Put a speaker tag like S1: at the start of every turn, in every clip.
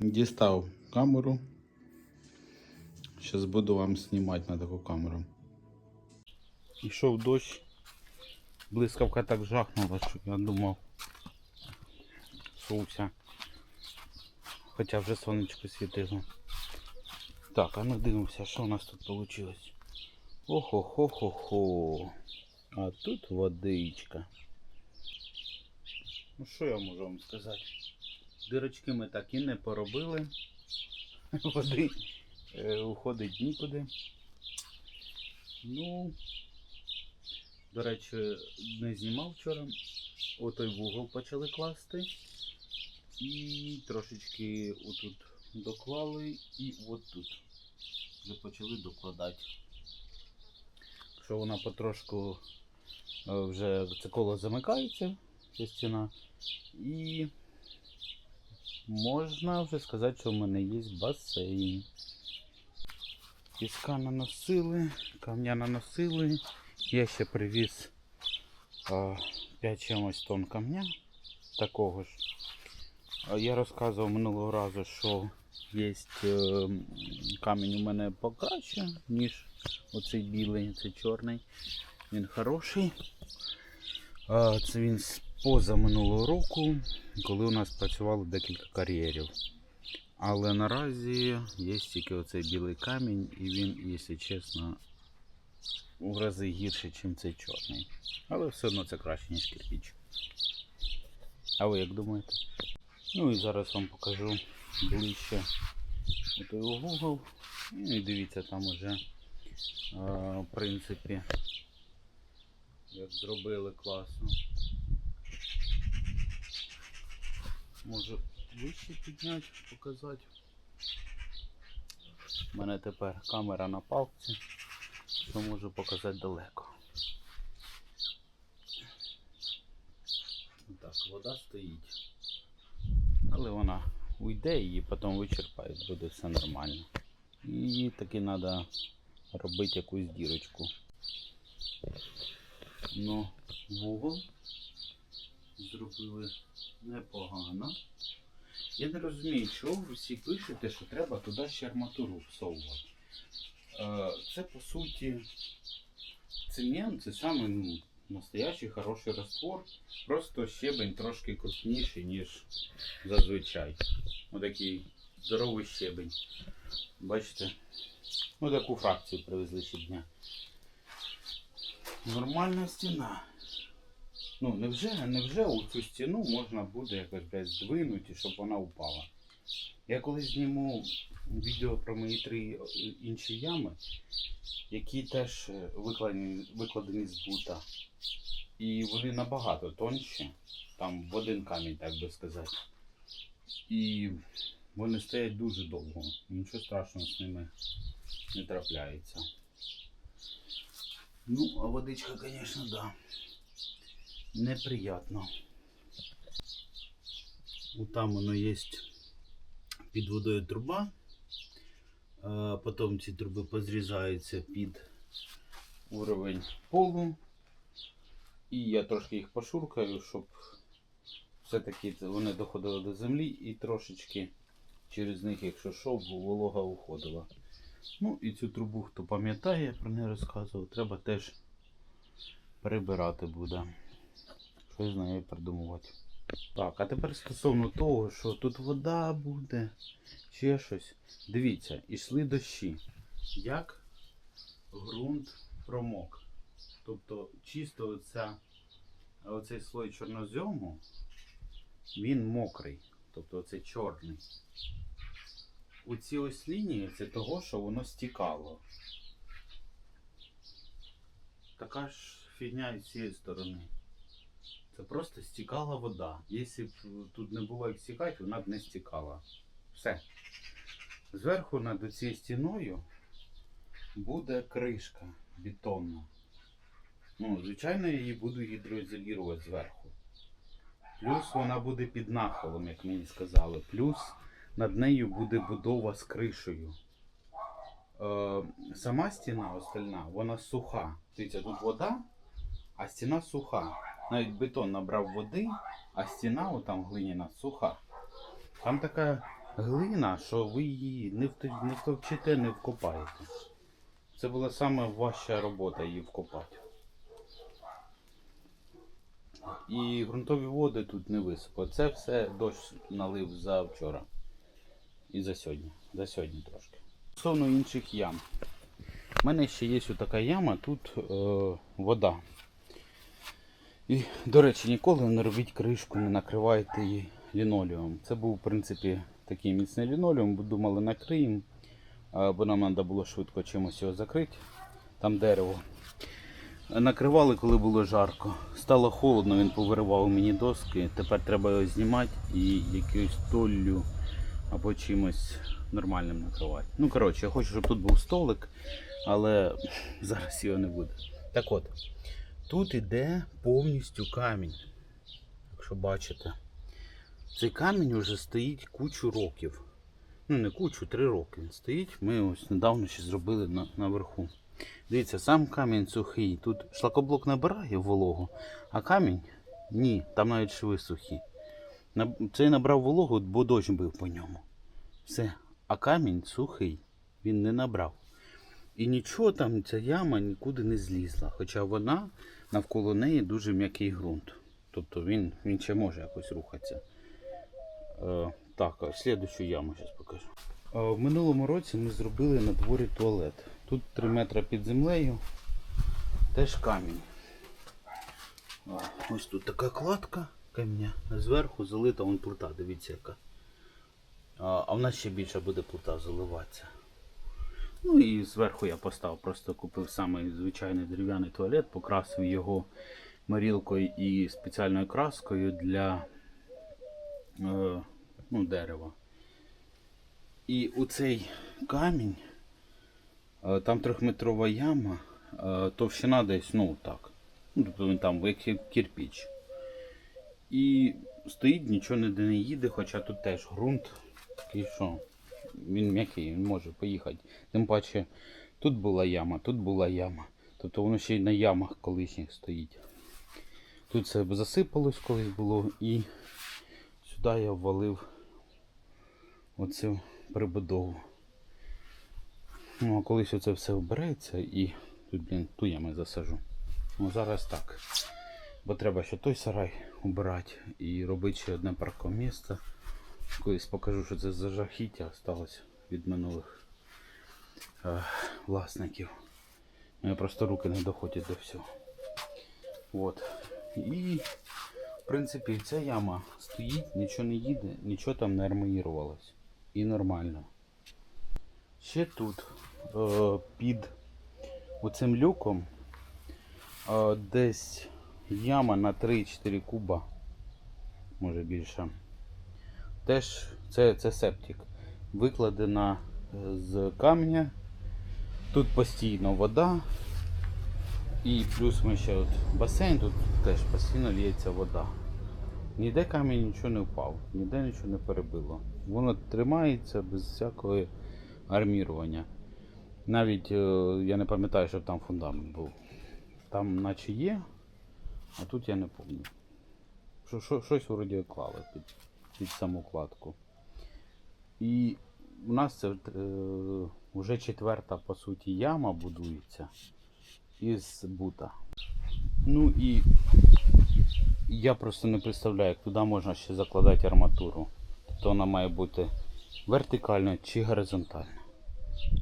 S1: Дістав камеру. Зараз буду вам знімати на таку камеру. Ішов дощ. Блискавка так жахнула, що я думав. Сувся. Хоча вже сонечко світило. Так, а ну дивимося, що у нас тут вийшло. Охо-хо-хо-хо. А тут водичка. Ну що я можу вам сказати? Дирочки ми так і не поробили. Води е, уходить нікуди. Ну, до речі, не знімав вчора. Отой вугол почали класти. І трошечки отут доклали і от тут вже почали докладати. Що вона потрошку е, вже це коло замикається, ця стіна. І можна вже сказати, що в мене є басейн. Піска наносили, камня наносили. Я ще привіз а, 5 чимось тонн камня такого ж. Я розказував минулого разу, що є е, камінь у мене покраще, ніж оцей білий, цей чорний. Він хороший. А, Це він з поза минулого року, коли у нас працювало декілька кар'єрів. Але наразі є тільки оцей білий камінь, і він, якщо чесно, в рази гірший, ніж цей чорний. Але все одно це краще, ніж кирпіч. А ви як думаєте? Ну і зараз вам покажу ближче той Google. Ну і дивіться, там уже в принципі як зробили класно. Можу вище підняти, показати. У мене тепер камера на палці, що можу показати далеко. Так, вода стоїть. Але вона уйде і потім вичерпає, буде все нормально. І таки треба робити якусь дірочку. Ну, вугол зробили непогано. Я не розумію, чого ви всі пишете, що треба туди ще арматуру всовувати. Е, Це по суті цемент, це саме ну, настоящий хороший раствор. Просто щебень трошки крупніший, ніж зазвичай. Отакий здоровий щебень. Бачите? Ну таку фракцію привезли щодня. Нормальна стіна. Ну, невже, невже у цю стіну можна буде якось блядь, здвинути, щоб вона упала? Я колись зніму відео про мої три е, інші ями, які теж е, викладені, викладені з бута. І вони набагато тонші, там в один камінь, так би сказати. І вони стоять дуже довго. Нічого страшного з ними не трапляється. Ну, а водичка, звісно, да. Неприятно. Там воно є під водою труба. Потім ці труби позрізаються під уровень полу. І я трошки їх пошуркаю, щоб все-таки вони доходили до землі і трошечки через них, якщо шов, волога уходила. Ну і цю трубу, хто пам'ятає, я про неї розказував, треба теж прибирати буде. Щось з нею придумувати. Так, а тепер стосовно того, що тут вода буде, ще щось. Дивіться, ішли дощі. Як ґрунт промок. Тобто чисто оця, оцей слой чорнозьому, він мокрий. Тобто оцей чорний. Оці ось лінії це того, що воно стікало. Така ж фігня з цієї сторони. Це просто стікала вода. Якщо б тут не було як стікати, вона б не стікала. Все. Зверху над цією стіною буде кришка бетонна. Ну, звичайно, я її буду гідроізолювати зверху. Плюс вона буде під нахилом, як мені сказали. Плюс над нею буде будова з кришею. Е, сама стіна остальна, вона суха. Дивіться, тут вода, а стіна суха. Навіть бетон набрав води, а стіна отам глиняна суха. Там така глина, що ви її не, втовчите, не вкопаєте. Це була саме важча робота її вкопати. І ґрунтові води тут не висипав. Це все дощ налив за вчора. І за сьогодні. За сьогодні трошки. Стосовно інших ям. У мене ще є така яма, тут е, вода. І, до речі, ніколи не робіть кришку, не накривайте її лінолеумом. Це був, в принципі, такий міцний лінолеум, думали накриємо, бо нам треба було швидко чимось його закрити. Там дерево. Накривали, коли було жарко. Стало холодно, він повиривав мені доски. Тепер треба його знімати і якоюсь толлю або чимось нормальним накривати. Ну, коротше, я хочу, щоб тут був столик, але зараз його не буде. Так от, тут іде повністю камінь. Якщо бачите, цей камінь вже стоїть кучу років. Ну, не кучу, три роки він стоїть. Ми ось недавно ще зробили на, наверху. Дивіться, сам камінь сухий. Тут шлакоблок набирає вологу, а камінь ні, там навіть шви сухі. Цей набрав вологу, бо дощ бив по ньому. Все. А камінь сухий. Він не набрав. І нічого там, ця яма нікуди не злізла. Хоча вона навколо неї дуже м'який ґрунт. Тобто він, він ще може якось рухатися. Е, так, а слідущу яму зараз покажу. Е, в минулому році ми зробили на дворі туалет. Тут 3 метри під землею. Теж камінь. Ось тут така кладка камня. Зверху залита вон плита, дивіться яка. А в нас ще більше буде плита заливатися. Ну і зверху я поставив, просто купив самий звичайний дерев'яний туалет, покрасив його марілкою і спеціальною краскою для е, ну, дерева. І у цей камінь, е, там трьохметрова яма, е, товщина десь, ну так. Ну, тобто він там як кір- кирпіч. І стоїть, нічого не їде, хоча тут теж ґрунт такий, що він м'який, він може поїхати. Тим паче, тут була яма, тут була яма. Тобто воно ще й на ямах колишніх стоїть. Тут все засипалось колись було і сюди я ввалив оцю прибудову. Ну, а колись оце все вбереться і тут, блін, ту яму засажу. Ну зараз так. Бо треба ще той сарай убирати і робити ще одне паркомісце. Колись покажу, що це за жахіття сталося від минулих е, власників. У мене просто руки не доходять до всього. От. І в принципі ця яма стоїть, нічого не їде, нічого там не арміювалось. І нормально. Ще тут е, під оцим люком е, десь яма на 3-4 куба, може більше. Теж це, це септик. Викладена е, з камня. Тут постійно вода. І плюс ми ще от басейн, тут теж постійно лється вода. Ніде камінь нічого не впав, ніде нічого не перебило. Воно тримається без всякого армірування. Навіть е, я не пам'ятаю, щоб там фундамент був. Там наче є, а тут я не пам'ятаю. Що, що, щось вроді клали під, під саму кладку. І у нас це е, вже четверта по суті яма будується із бута. Ну і я просто не представляю, як туди можна ще закладати арматуру. Тобто вона має бути вертикально чи горизонтально.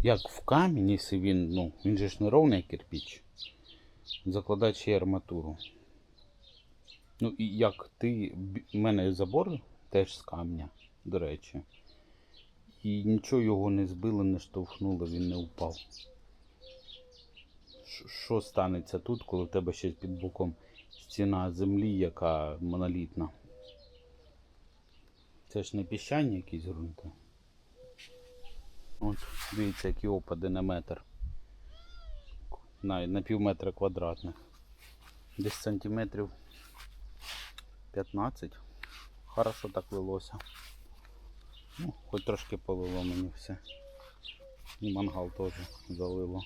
S1: Як в камінь, якщо він, ну, він же ж не ровний як кирпич. Закладати ще арматуру. Ну і як ти. У мене забор теж з камня, до речі. І нічого його не збило, не штовхнуло, він не впав. Що- станеться тут, коли в тебе ще під боком стіна землі, яка монолітна? Це ж не піщані якісь ґрунти. От, дивіться, які опади на метр. На, на пів метра квадратних. Десь сантиметрів 15. Хорошо так лилося. Ну, хоч трошки полило мені все. І мангал теж залило.